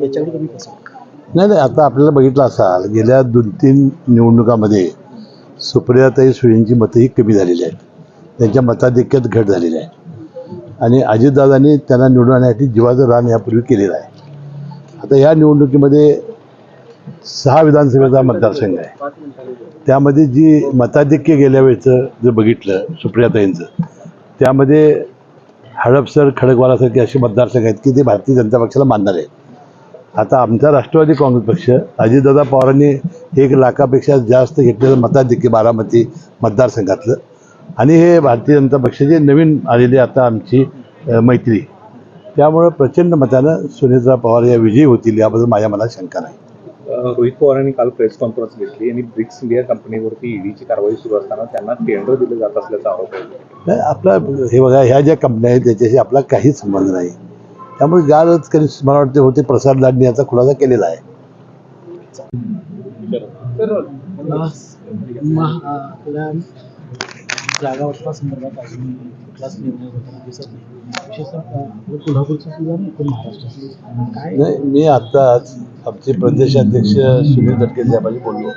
याच्याकडे तुम्ही कसं नाही नाही आता आपल्याला बघितलं असाल गेल्या दोन तीन निवडणुकामध्ये सुप्रियाताई सुळेंची मतंही कमी झालेली आहेत. त्यांच्या मताधिक्यात घट झालेली आहे. आणि अजितदादांनी त्यांना निवडून आणण्यासाठी जीवाचं रान यापूर्वी केलेलं आहे. आता या निवडणुकीमध्ये सहा विधानसभेचा मतदारसंघ आहे. त्यामध्ये जी मताधिक्य गेल्या वेळचं जर बघितलं सुप्रियाताईंचं त्यामध्ये हडपसर खडकवालासारखे असे मतदारसंघ आहेत की ते भारतीय जनता पक्षाला मानणार आहेत. आता आमचा राष्ट्रवादी काँग्रेस पक्ष अजितदादा पवारांनी एक लाखापेक्षा जास्त घेतलेलं मताधिक्य बारामती मतदारसंघातलं. आणि हे भारतीय जनता पक्षाचे नवीन आलेले आता आमची मैत्री. त्यामुळं प्रचंड मतानं सुनेत्रा पवार या विजयी होतील याबद्दल माझ्या मनात शंका नाही. रोहित पवारांनी काल प्रेस कॉन्फरन्स घेतली आणि ब्रिक्स इंडिया कंपनीवरती ईडीची कारवाई सुरू असताना त्यांना टेंडर दिलं जात असल्याचा आरोप आहे. नाही आपला हे बघा ह्या ज्या कंपन्या आहेत त्याच्याशी आपला काहीच संबंध नाही. त्यामुळे ज्याच कधी मला वाटते होते प्रसाद लाडणी याचा खुलासा केलेला आहे. महा आपल्या जागा वाटपा संदर्भात अजून कुठलाच निर्णय होताना दिसत नाही. विशेषतः अ, आपलं कोल्हापूरचं सुद्धा नाही पण महाराष्ट्राचं काय? नाही मी आत्ताच आमचे प्रदेशाध्यक्ष सुनील तटके साहेबांनी बोललो.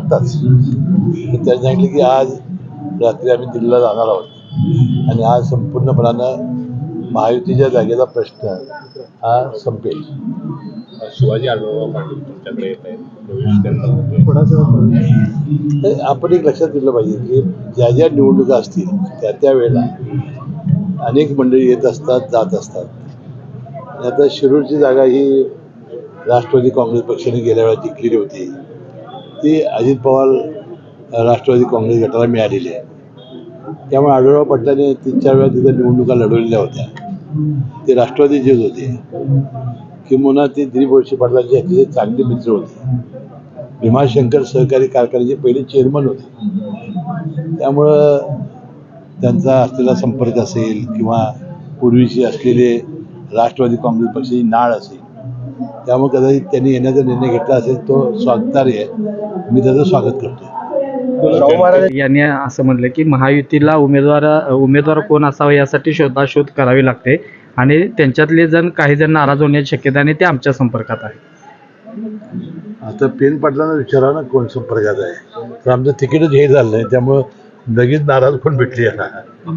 आत्ताच. त्यांनी सांगितलं की आज रात्री आम्ही दिल्लीला जाणार आहोत. आणि आज संपूर्णपणानं महायुतीच्या जागेचा प्रश्न हा संपेल. शिवाजी आढळराव पाटील तुमच्याकडे येत आहेत आपण एक लक्षात दिलं पाहिजे की ज्या ज्या निवडणुका असतील त्या त्या वेळेला अनेक मंडळी येत असतात जात असतात. आणि आता शिरूरची जागा ही राष्ट्रवादी काँग्रेस पक्षाने गेल्या वेळा जिंकलेली होती. ती अजित पवार राष्ट्रवादी काँग्रेस गटाला मिळालेली आहे. त्यामुळे आढळराव पाटलाने तीन चार वेळा तिथं निवडणुका लढवलेल्या होत्या. ते राष्ट्रवादीचेच होते. किंबहुना ते दिलीप वळसे पाटलांचे अतिशय चांगले मित्र होते. भीमाशंकर सहकारी कारखान्याचे पहिले चेअरमन होते. त्यामुळं त्यांचा असलेला संपर्क असेल किंवा पूर्वीचे असलेले राष्ट्रवादी काँग्रेस पक्षाची नाळ असेल त्यामुळे कदाचित त्यांनी येण्याचा निर्णय घेतला असेल तो स्वागतार्य आहे. मी त्याचं स्वागत करतो यांनी असं म्हणलं की महायुतीला उमेदवार उमेदवार कोण असावा यासाठी शोधाशोध करावी लागते. आणि त्यांच्यातले जण काही जण नाराज होण्याची शक्यता आणि ते आमच्या संपर्कात आहे. आता पेन पाटलांना विचारा ना कोण संपर्कात आहे. तर आमचं तिकीटच हे झालं नाही त्यामुळं लगेच नाराज पण भेटली आता.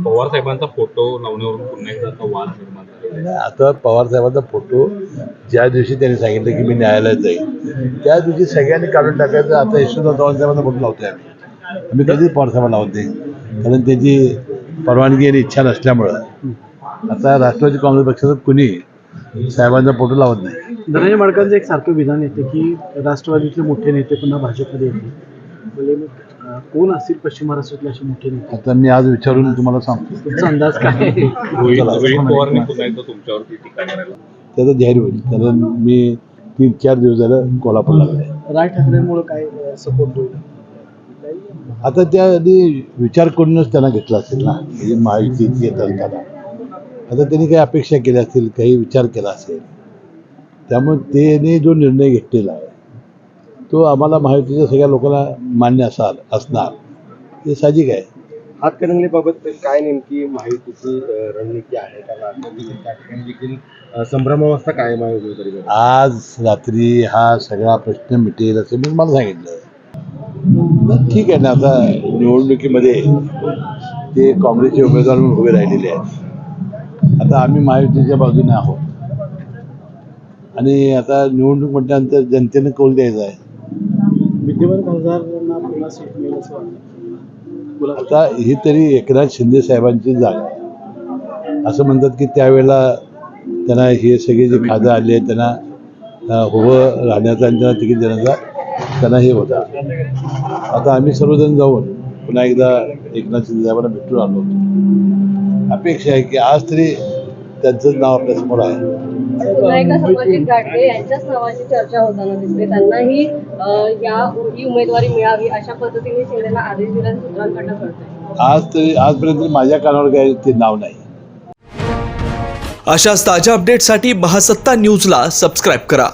पवार साहेबांचा फोटो लावण्यावरून पुन्हा एकदा आता वाद निर्माण झालेला आहे. आता पवार साहेबांचा फोटो ज्या दिवशी त्यांनी सांगितलं की मी न्यायालयात जाईल त्या दिवशी सगळ्यांनी काढून टाकायचं. आता यशवंत चव्हाण साहेबांना फोटो लावतोय आम्ही. आम्ही कधीच पवार साहेबांना लावत नाही. कारण त्याची परवानगी आणि इच्छा नसल्यामुळं आता राष्ट्रवादी काँग्रेस पक्षाचं कुणी साहेबांचा फोटो लावत नाही. धनंजय माडकांचं एक सारखं विधान येते की राष्ट्रवादीतले मोठे नेते पुन्हा भाजपमध्ये येतील. म्हणजे मग कोण असतील पश्चिम महाराष्ट्रातले असे मोठे नेते? आता मी आज विचारून तुम्हाला सांगतो. तुमचा अंदाज काय? आहे? रोहित चला. रोहित पवारने पुन्हा एकदा तुमच्यावरती टीका करायला त्याचं जाहीर होईल. कारण मी तीन चार दिवस झालं कोल्हापूरला आहे राज ठाकरेंमुळे काय सपोर्ट होईल? आता त्या आधी विचार करूनच त्यांना घेतला असेल ना म्हणजे महायुतीत येत असताना. आता त्यांनी काही अपेक्षा केल्या असतील काही विचार केला असेल. त्यामुळे त्याने जो निर्णय घेतलेला आहे तो आम्हाला महायुतीच्या सगळ्या लोकांना मान्य असाल असणार. हे साहजिक आहे. हातकणंगलेबाबत काय नेमकी माहितीची रणनीती आहे? कारण राष्ट्रवादी त्या ठिकाणी देखील संभ्रमावस्था कायम आहे आज रात्री हा सगळा प्रश्न मिटेल असं मी मला सांगितलं. ठीक आहे ना आता निवडणुकीमध्ये ते काँग्रेसचे उमेदवार म्हणून उभे राहिलेले आहेत. आता आम्ही महायुतीच्या बाजूने आहोत. आणि आता निवडणूक म्हटल्यानंतर जनतेनं कौल द्यायचा आहे. विद्यमान खासदारांना पुन्हा सीट मिळेल असं वाटतं. कोल्हापूर आता ही तरी एकनाथ शिंदे साहेबांची जागा आहे. असं म्हणतात की त्यावेळेला त्यांना हे सगळे जे खासदार आले त्यांना उभं राहण्याचा आणि त्यांना तिकीट देण्याचा त्यांना हे होता. आता आम्ही सर्वजण जाऊन पुन्हा एकदा एकनाथ शिंदे साहेबांना भेटून आलो होतो. अपेक्षा आहे की आज तरी त्यांचं नाव आपल्यासमोर आहे. विनायका संभाजी गाडगे यांच्याच नावाची चर्चा होताना दिसते. त्यांनाही अं, या ही उमेदवारी मिळावी अशा पद्धतीने शिंदेना आदेश दिल्याचं सूत्रांकडनं कळतंय आज तरी आजपर्यंत माझ्या कानावर काही ते नाव नाही. अशाच ताज्या अपडेटसाठी महासत्ता न्यूजला सबस्क्राईब करा.